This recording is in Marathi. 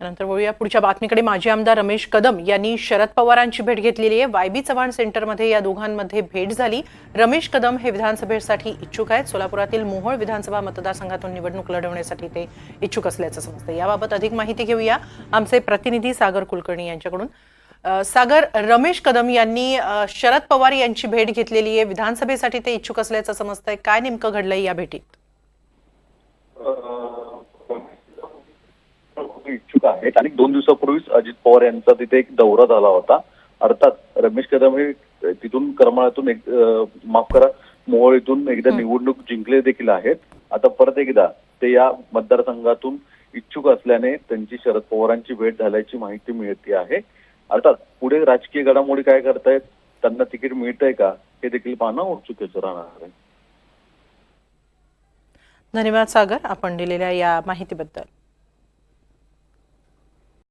त्यानंतर वळूया पुढच्या बातमीकडे. माजी आमदार रमेश कदम यांनी शरद पवारांची भेट घेतलेली आहे. वाय बी चव्हाण सेंटरमध्ये या दोघांमध्ये भेट झाली. रमेश कदम हे विधानसभेसाठी इच्छुक आहेत. सोलापुरातील मोहोळ विधानसभा मतदारसंघातून निवडणूक लढवण्यासाठी ते इच्छुक असल्याचं समजतं याबाबत अधिक माहिती घेऊया आमचे प्रतिनिधी सागर कुलकर्णी यांच्याकडून. सागर रमेश कदम यांनी शरद पवार यांची भेट घेतलेली आहे. विधानसभेसाठी ते इच्छुक असल्याचं समजतंय. काय नेमकं घडलंय या भेटीत खूप इच्छुक आहेत. आणि दोन दिवसापूर्वीच अजित पवार यांचा तिथे एक दौरा झाला होता. अर्थात रमेश कदम हे तिथून करमाळ्यातून एक माफ करा मोहोळ इथून एकदा निवडणूक जिंकले देखील आहेत. आता परत एकदा ते या मतदारसंघातून इच्छुक असल्याने त्यांची शरद पवारांची भेट झाल्याची माहिती मिळते आहे. अर्थात पुढे राजकीय घडामोडी काय करतायत त्यांना तिकीट मिळतंय का हे देखील पाहणं उत्सुकेचं राहणार आहे. धन्यवाद सागर. आपण दिलेल्या या माहितीबद्दल.